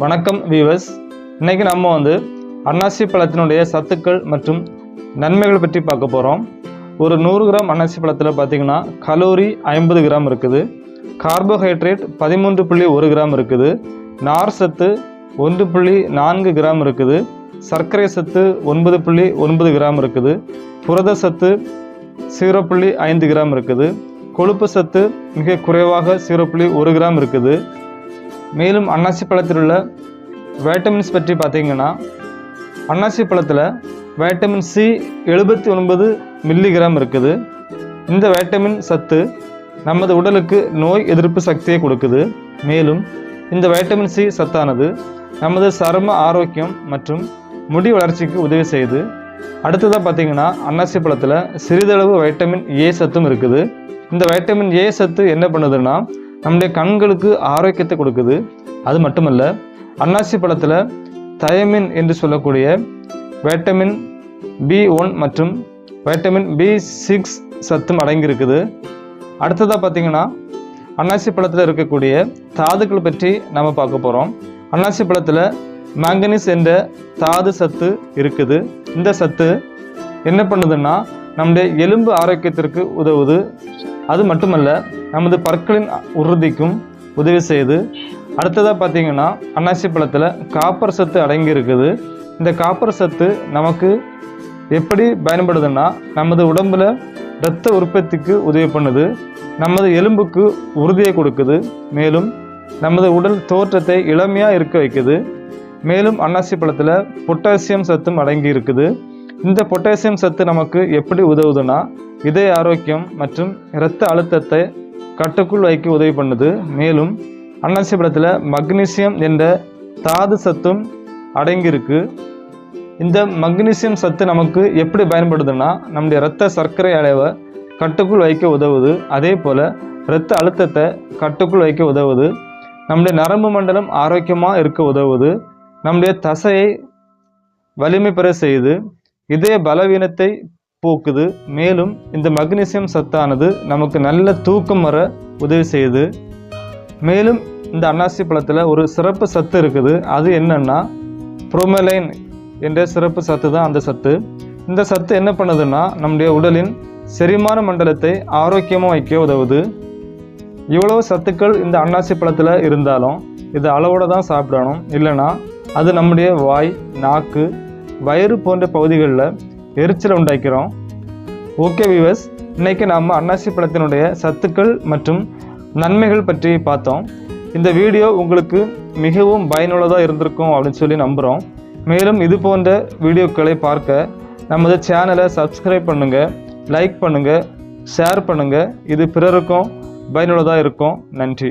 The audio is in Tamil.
வணக்கம் வியூவர்ஸ் இன்றைக்கி நம்ம வந்து அன்னாசி பழத்தினுடைய சத்துக்கள் மற்றும் நன்மைகள் பற்றி பார்க்க போகிறோம் ஒரு நூறு கிராம் அன்னாசி பழத்தில் பார்த்திங்கன்னா கலோரி ஐம்பது கிராம் இருக்குது. கார்போஹைட்ரேட் பதிமூன்று புள்ளி ஒரு கிராம் இருக்குது. நார் சத்து ஒன்று புள்ளி நான்கு கிராம் இருக்குது. சர்க்கரை சத்து ஒன்பது புள்ளி ஒன்பது கிராம் இருக்குது. புரத சத்து ஜீரோ புள்ளி ஐந்து கிராம் இருக்குது. கொழுப்பு சத்து மிக குறைவாக ஜீரோ புள்ளி ஒரு கிராம் இருக்குது. மேலும் அன்னாசி பழத்தில் உள்ள வைட்டமின்ஸ் பற்றி பார்த்தீங்கன்னா அன்னாசி பழத்தில் வைட்டமின் சி எழுபத்தி ஒன்பது மில்லிகிராம் இருக்குது. இந்த வைட்டமின் சத்து நமது உடலுக்கு நோய் எதிர்ப்பு சக்தியை கொடுக்குது. மேலும் இந்த வைட்டமின் சி சத்தானது நமது சரும ஆரோக்கியம் மற்றும் முடி வளர்ச்சிக்கு உதவி செய்யுது. அடுத்ததாக பார்த்தீங்கன்னா அன்னாசி பழத்தில் சிறிதளவு வைட்டமின் ஏ சத்தும் இருக்குது. இந்த வைட்டமின் ஏ சத்து என்ன பண்ணுதுன்னா நம்முடைய கண்களுக்கு ஆரோக்கியத்தை கொடுக்குது. அது மட்டுமல்ல அன்னாசி பழத்தில் தயமின் என்று சொல்லக்கூடிய வைட்டமின் பி ஒன் மற்றும் வைட்டமின் பி சிக்ஸ் சத்தும் அடங்கியிருக்குது. அடுத்ததாக பார்த்தீங்கன்னா அன்னாசி பழத்தில் இருக்கக்கூடிய தாதுக்கள் பற்றி நம்ம பார்க்க போகிறோம் அன்னாசி பழத்தில் மேங்கனீஸ் என்ற தாது சத்து இருக்குது. இந்த சத்து என்ன பண்ணுதுன்னா நம்முடைய எலும்பு ஆரோக்கியத்திற்கு உதவுது. அது மட்டுமல்ல நமது பற்களின் உறுதிக்கும் உதவி செய்யுது அடுத்ததாக பார்த்தீங்கன்னா அன்னாசி பழத்தில் காப்பர் சத்து அடங்கி இருக்குது இந்த காப்பர் சத்து நமக்கு எப்படி பயன்படுதுன்னா நமது உடம்பில் இரத்த உற்பத்திக்கு உதவி பண்ணுது நமது எலும்புக்கு உறுதியை கொடுக்குது மேலும் நமது உடல் தோற்றத்தை இளமையாக இருக்க வைக்குது மேலும் அன்னாசி பழத்தில் பொட்டாசியம் சத்தும் அடங்கி இருக்குது இந்த பொட்டாசியம் சத்து நமக்கு எப்படி உதவுதுன்னா இதய ஆரோக்கியம் மற்றும் இரத்த அழுத்தத்தை கட்டுக்குள் வைக்க உதவி பண்ணுது. மேலும் அன்னாசி பழத்தில் மக்னீசியம் என்ற தாது சத்தும் அடங்கியிருக்கு. இந்த மக்னீசியம் சத்து நமக்கு எப்படி பயன்படுதுன்னா நம்முடைய இரத்த சர்க்கரை அளவை கட்டுக்குள் வைக்க உதவுது. அதே போல் இரத்த அழுத்தத்தை கட்டுக்குள் வைக்க உதவுது. நம்முடைய நரம்பு மண்டலம் ஆரோக்கியமாக இருக்க உதவுது. நம்முடைய தசையை வலிமை பெற செய்து இதய பலவீனத்தை போக்குது. மேலும் இந்த மக்னீசியம் சத்தானது நமக்கு நல்ல தூக்கம் வர உதவி செய்யுது. மேலும் இந்த அன்னாசி பழத்தில் ஒரு சிறப்பு சத்து இருக்குது. அது என்னென்னா புரோமலைன் என்ற சிறப்பு சத்து தான் அந்த சத்து. இந்த சத்து என்ன பண்ணுதுன்னா நம்முடைய உடலின் செரிமான மண்டலத்தை ஆரோக்கியமாக வைக்க உதவுது. இவ்வளவு சத்துக்கள் இந்த அன்னாசி பழத்தில் இருந்தாலும் இது அளவோடு தான் சாப்பிடணும். இல்லைன்னா அது நம்முடைய வாய் நாக்கு வயிறு போன்ற பகுதிகளில் எரிச்சலை உண்டாக்கிறோம். ஓகே வியூவர்ஸ் இன்னைக்கு நாம் அன்னாசி பழத்தினுடைய சத்துக்கள் மற்றும் நன்மைகள் பற்றி பார்த்தோம். இந்த வீடியோ உங்களுக்கு மிகவும் பயனுள்ளதாக இருந்திருக்கும் அப்படின்னு சொல்லி நம்புகிறோம் மேலும் இது போன்ற வீடியோக்களை பார்க்க நமது சேனலை சப்ஸ்கிரைப் பண்ணுங்கள் லைக் பண்ணுங்கள் ஷேர் பண்ணுங்கள் இது பிறருக்கும் பயனுள்ளதாக இருக்கும். நன்றி.